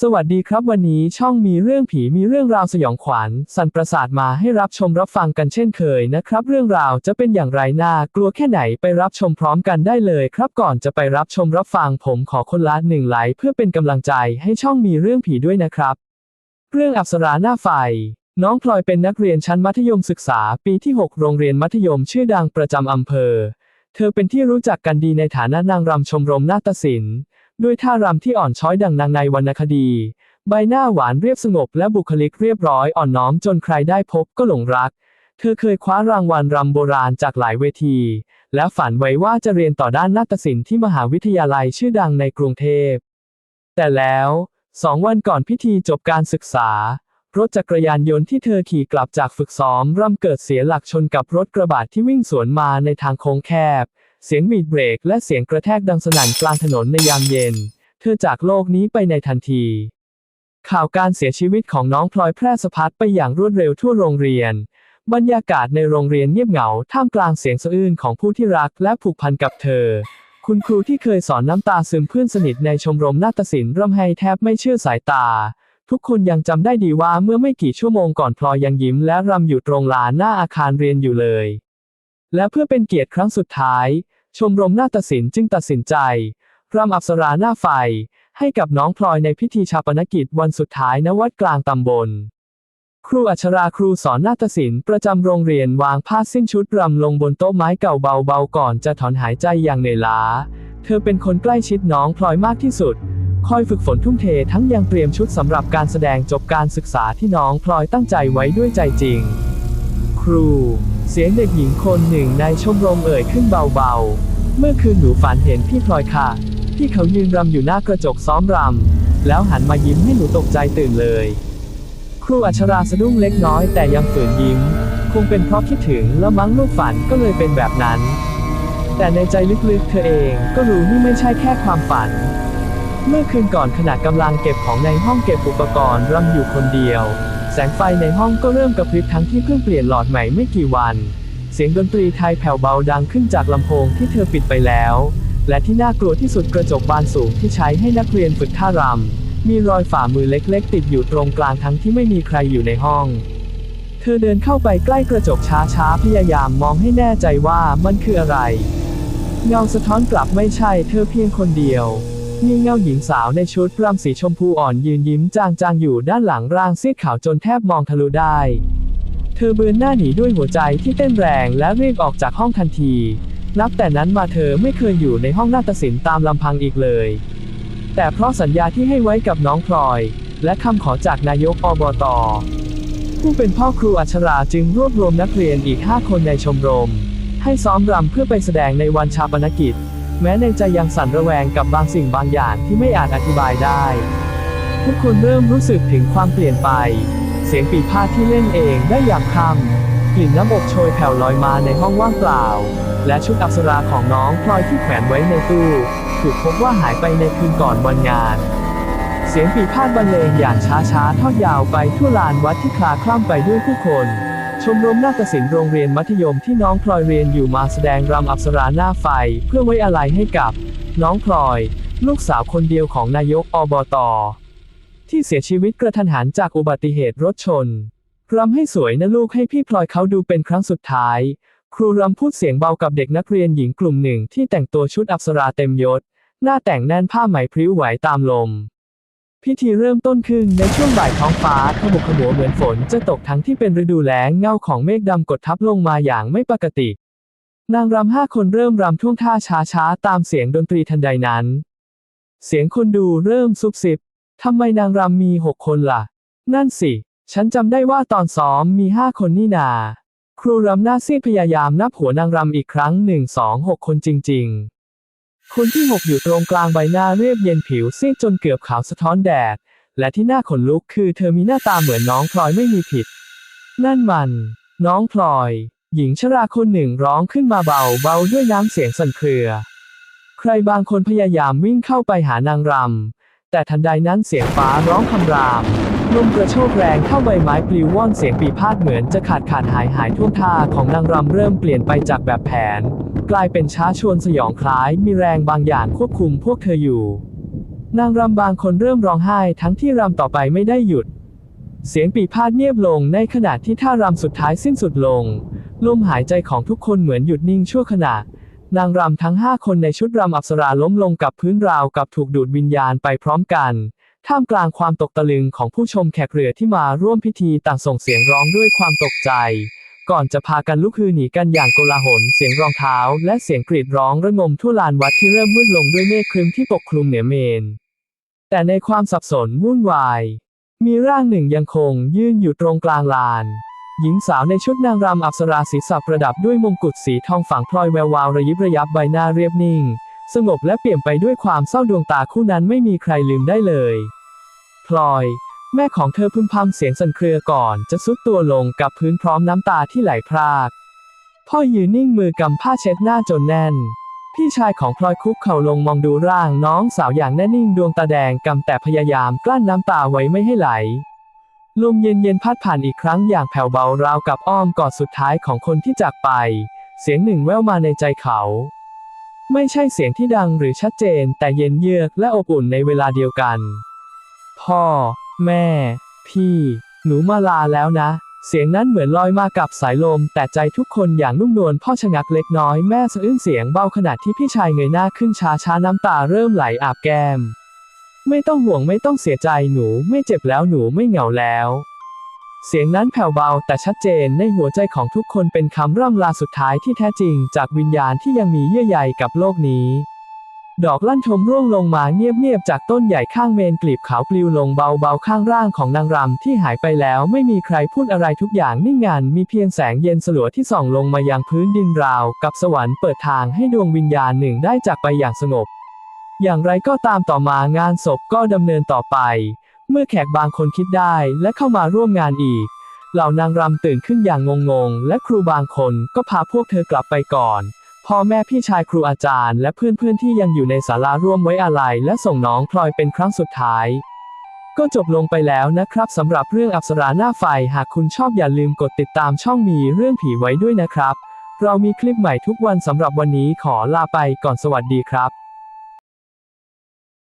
สวัสดีครับวันนี้ช่องมีเรื่องผีมีเรื่องราวสยองขวัญ สันประสาทมาให้รับชมรับฟังกันเช่นเคยนะครับ เรื่องราวจะเป็นอย่างไรน่ากลัวแค่ไหนไปรับชมพร้อมกันได้เลยครับก่อนจะไปรับชมรับฟังผมขอคนละหนึ่งไลค์เพื่อเป็นกำลังใจให้ช่องมีเรื่องผีด้วยนะครับ เรื่องอัปสราหน้าไฟน้องพลอยเป็นนักเรียนชั้นมัธยมศึกษาปีที่ 6 โรงเรียนมัธยมชื่อดังประจำอำเภอ เธอเป็นที่รู้จักกันดีในฐานะนางรำชมรมนาฏศิลป์ ด้วยท่ารำที่อ่อนช้อยดังนางในวรรณคดี ใบหน้าหวานเรียบสงบและบุคลิกเรียบร้อยอ่อนน้อมจนใครได้พบก็หลงรัก เธอเคยคว้ารางวัลรำโบราณจากหลายเวที และฝันไว้ว่าจะเรียนต่อด้านนาฏศิลป์ที่มหาวิทยาลัยชื่อดังในกรุงเทพ แต่แล้วสองวันก่อนพิธีจบการศึกษารถจักรยานยนต์ที่เธอขี่กลับจากฝึกซ้อมรำเกิดเสียหลักชนกับรถกระบะที่วิ่งสวนมาในทางโค้งแคบ เสียงบีดเบรกและเสียงกระแทกดังสนั่นกลางถนนในยามเย็น เธอจากโลกนี้ไปในทันที ข่าวการเสียชีวิตของน้องพลอยแพร่สะพัดไปอย่างรวดเร็วทั่วโรงเรียน บรรยากาศในโรงเรียนเงียบเหงาท่ามกลางเสียงสะอื้นของผู้ที่รักและผูกพันกับเธอ คุณครูที่เคยสอนน้ำตาซึมเพื่อนสนิทในชมรมนาฏศิลป์ร่ำไห้แทบไม่เชื่อสายตา ทุกคนยังจำได้ดีว่าเมื่อไม่กี่ชั่วโมงก่อนพลอยยังยิ้มและรำอยู่ตรงลานหน้าอาคารเรียนอยู่เลย และเพื่อเป็นเกียรติครั้งสุดท้าย ชมรมนาฏศิลป์จึงตัดสินใจรำอัปสราหน้าไฟ ให้กับน้องพลอยในพิธีชาปนกิจวันสุดท้ายณวัดกลางตำบล ครูอัชราครูสอนนาฏศิลป์ประจำโรงเรียนวางผ้าสิ้นชุดรำลงบนโต๊ะไม้เก่าเบาๆก่อนจะถอนหายใจอย่างเหนื่อยล้า เธอเป็นคนใกล้ชิดน้องพลอยมากที่สุด คอยฝึกฝนทุ่มเททั้งยังเตรียมชุดสำหรับการแสดงจบการศึกษาที่น้องพลอยตั้งใจไว้ด้วยใจจริง ครู เสียงเด็กหญิงคนหนึ่งในชมรมเอ่ยขึ้นเบาๆ เมื่อคืนหนูฝันเห็นพี่พลอยค่ะ ที่เขายืนรำอยู่หน้ากระจกซ้อมรำ แล้วหันมายิ้มให้หนูตกใจตื่นเลย ครูอัชราสะดุ้งเล็กน้อยแต่ยังฝืนยิ้ม คงเป็นเพราะคิดถึงแล้วมั้งลูกฝันก็เลยเป็นแบบนั้น แต่ในใจลึกๆ เธอเองก็รู้นี่ไม่ใช่แค่ความฝัน เมื่อคืนก่อนขณะกำลังเก็บของในห้องเก็บอุปกรณ์รำอยู่คนเดียว แสงไฟในห้องก็เริ่มกระพริบทั้งที่เพิ่งเปลี่ยนหลอดใหม่ไม่กี่วัน เสียงดนตรีไทยแผ่วเบาดังขึ้นจากลำโพงที่เธอปิดไปแล้ว และที่น่ากลัวที่สุดกระจกบานสูงที่ใช้ให้นักเรียนฝึกท่ารำ มีรอยฝ่ามือเล็กๆ ติดอยู่ตรงกลางทั้งที่ไม่มีใครอยู่ในห้อง เธอเดินเข้าไปใกล้กระจกช้าๆพยายามมองให้แน่ใจว่ามันคืออะไร เงาสะท้อนกลับไม่ใช่เธอเพียงคนเดียว มีเง่าหญิงสาวในชุดรำสีชมพูอ่อนยืนยิ้มจางๆอยู่ด้านหลังร่างซีดขาวจนแทบมองทะลุได้ เธอเบือนหน้าหนีด้วยหัวใจที่เต้นแรงและรีบออกจากห้องทันที นับแต่นั้นมาเธอไม่เคยอยู่ในห้องนาฏศิลป์ตามลำพังอีกเลย แต่เพราะสัญญาที่ให้ไว้กับน้องพลอย และคำขอจากนายกอบตผู้เป็นพ่อครูอัชราจึงรวบรวมนักเรียนอีก 5 คนในชมรม ให้ซ้อมรำเพื่อไปแสดงในวันชาปนกิจ แม้ในใจยังสั่นระแวงกับบางสิ่งบางอย่างที่ไม่อาจอธิบายได้ ทุกคนเริ่มรู้สึกถึงความเปลี่ยนไป เสียงปีพาดที่เล่นเองได้อย่างค่ำกลิ่นน้ำอบโชยแผ่วลอยมาในห้องว่างเปล่า และชุดอัปสราของน้องพลอยที่แขวนไว้ในตู้ ถูกพบว่าหายไปในคืนก่อนวันงาน เสียงปีพาดบรรเลงอย่างช้าๆทอดยาวไปทั่วลานวัดที่คลาคล่ำไปด้วยผู้คน ชมรมนาฏศิลป์โรงเรียนมัธยมที่น้องพลอยเรียนอยู่มาแสดงรำอัปสราหน้าไฟ เพื่อไว้อาลัยให้กับ น้องพลอย ลูกสาวคนเดียวของนายกอบตที่เสียชีวิตกระทันหันจากอุบัติเหตุรถชนรำให้สวยนะลูกให้พี่พลอยเขาดูเป็นครั้งสุดท้าย ครูรำพูดเสียงเบากับเด็กนักเรียนหญิงกลุ่มหนึ่งที่แต่งตัวชุดอัปสราเต็มยศ หน้าแต่งแน่นผ้าไหมพริ้วไหวตามลม พิธีเริ่มต้นขึ้นในช่วงบ่ายท้องฟ้าขมุกขมัวเหมือนฝนจะตกทั้งที่เป็นฤดูแล้งเงาของเมฆดำกดทับลงมาอย่างไม่ปกติ นางรำห้าคนเริ่มรำท่วงท่าช้าๆ ตามเสียงดนตรีทันใดนั้น เสียงคนดูเริ่มซุบซิบทำไมนางรำมีหกคนล่ะ นั่นสิ ฉันจำได้ว่าตอนซ้อมมีห้าคนนี่นา ครูรำหน้าซีดพยายามนับหัวนางรำอีกครั้งหนึ่งสองหกคนจริง ๆ คนที่หกอยู่ตรงกลางใบหน้าเรียบเย็นผิวซีดจนเกือบขาวสะท้อนแดด และที่น่าขนลุกคือเธอมีหน้าตาเหมือนน้องพลอยไม่มีผิด นั่นมัน น้องพลอย หญิงชราคนหนึ่งร้องขึ้นมาเบาเบาด้วยน้ำเสียงสั่นเครือ ใครบางคนพยายามวิ่งเข้าไปหานางรำแต่ทันใดนั้นเสียงฟ้าร้องคำราม ลมกระโชกแรงเข้าใบไม้ปลิวว่อนเสียงปีพาดเหมือนจะขาดขาดหายหายท่วงท่าของนางรำเริ่มเปลี่ยนไปจากแบบแผน กลายเป็นช้าชวนสยองคล้ายมีแรงบางอย่างควบคุมพวกเธออยู่ นางรำบางคนเริ่มร้องไห้ทั้งที่รำต่อไปไม่ได้หยุด เสียงปีพาดเงียบลงในขณะที่ท่ารำสุดท้ายสิ้นสุดลง ลมหายใจของทุกคนเหมือนหยุดนิ่งชั่วขณะนางรำทั้งห้าคนในชุดรำอัปสราล้มลงกับพื้นราวกับถูกดูดวิญญาณไปพร้อมกัน ท่ามกลางความตกตะลึงของผู้ชมแขกเรือที่มาร่วมพิธีต่างส่งเสียงร้องด้วยความตกใจ ก่อนจะพากันลุกฮือหนีกันอย่างโกลาหล เสียงรองเท้า และเสียงกรีดร้องระงมทั่วลานวัดที่เริ่มมืดลงด้วยเมฆครึ้มที่ปกคลุมเหนือเมน แต่ในความสับสนวุ่นวาย มีร่างหนึ่งยังคงยืนอยู่ตรงกลางลาน หญิงสาวในชุดนางรำอัปสราศีรษะประดับด้วยมงกุฎสีทองฝังพลอยแวววาวระยิบระยับใบหน้าเรียบนิ่ง สงบและเปลี่ยมไปด้วยความเศร้าดวงตาคู่นั้นไม่มีใครลืมได้เลย พลอย แม่ของเธอพึมพำเสียงสั่นเครือก่อนจะซุดตัวลงกับพื้นพร้อมน้ำตาที่ไหลพราก พ่อยืนนิ่งมือกำผ้าเช็ดหน้าจนแน่น พี่ชายของพลอยคุกเข่าลงมองดูร่างน้องสาวอย่างแน่นิ่งดวงตาแดงกำแต่พยายามกลั้นน้ำตาไว้ไม่ให้ไหล ลมเย็นเย็นๆพัดผ่านอีกครั้งอย่างแผ่วเบาราวกับอ้อมกอดสุดท้ายของคนที่จากไป เสียงหนึ่งแว่วมาในใจเขา ไม่ใช่เสียงที่ดังหรือชัดเจน แต่เย็นเยือกและอบอุ่นในเวลาเดียวกัน พ่อ แม่ พี่ หนูมาลาแล้วนะ เสียงนั้นเหมือนลอยมากับสายลม แต่ใจทุกคนอย่างนุ่มนวลพ่อชะงักเล็กน้อยแม่สะอื้นเสียงเบาขณะที่พี่ชายเงยหน้าขึ้นช้าช้าน้ำตาเริ่มไหลอาบแก้ม ไม่ต้องห่วงไม่ต้องเสียใจหนูไม่เจ็บแล้วหนูไม่เหงาแล้ว เสียงนั้นแผ่วเบาแต่ชัดเจนในหัวใจของทุกคนเป็นคำร่ำลาสุดท้ายที่แท้จริงจากวิญญาณที่ยังมีเยื่อใยกับโลกนี้ ดอกลั่นทมร่วงลงมาเงียบๆจากต้นใหญ่ข้างเมนกลีบขาวปลิวลงเบาๆข้างร่างของนางรำที่หายไปแล้วไม่มีใครพูดอะไรทุกอย่างนิ่งงันมีเพียงแสงเย็นสลัวที่ส่องลงมายังพื้นดินราว กับสวรรค์เปิดทางให้ดวงวิญญาณหนึ่งได้จากไปอย่างสงบ อย่างไรก็ตามต่อมางานศพก็ดำเนินต่อไป เมื่อแขกบางคนคิดได้และเข้ามาร่วมงานอีก เหล่านางรำตื่นขึ้นอย่างงงๆ และครูบางคนก็พาพวกเธอกลับไปก่อน พ่อแม่พี่ชายครูอาจารย์ และเพื่อนๆที่ยังอยู่ในศาลาร่วมไว้อาลัยและส่งน้องพลอยเป็นครั้งสุดท้าย ก็จบลงไปแล้วนะครับสำหรับเรื่องอัปสราหน้าไฟหากคุณชอบอย่าลืมกดติดตามช่องมีเรื่องผีไว้ด้วยนะครับ เรามีคลิปใหม่ทุกวันสำหรับวันนี้ขอลาไปก่อนสวัสดีครับ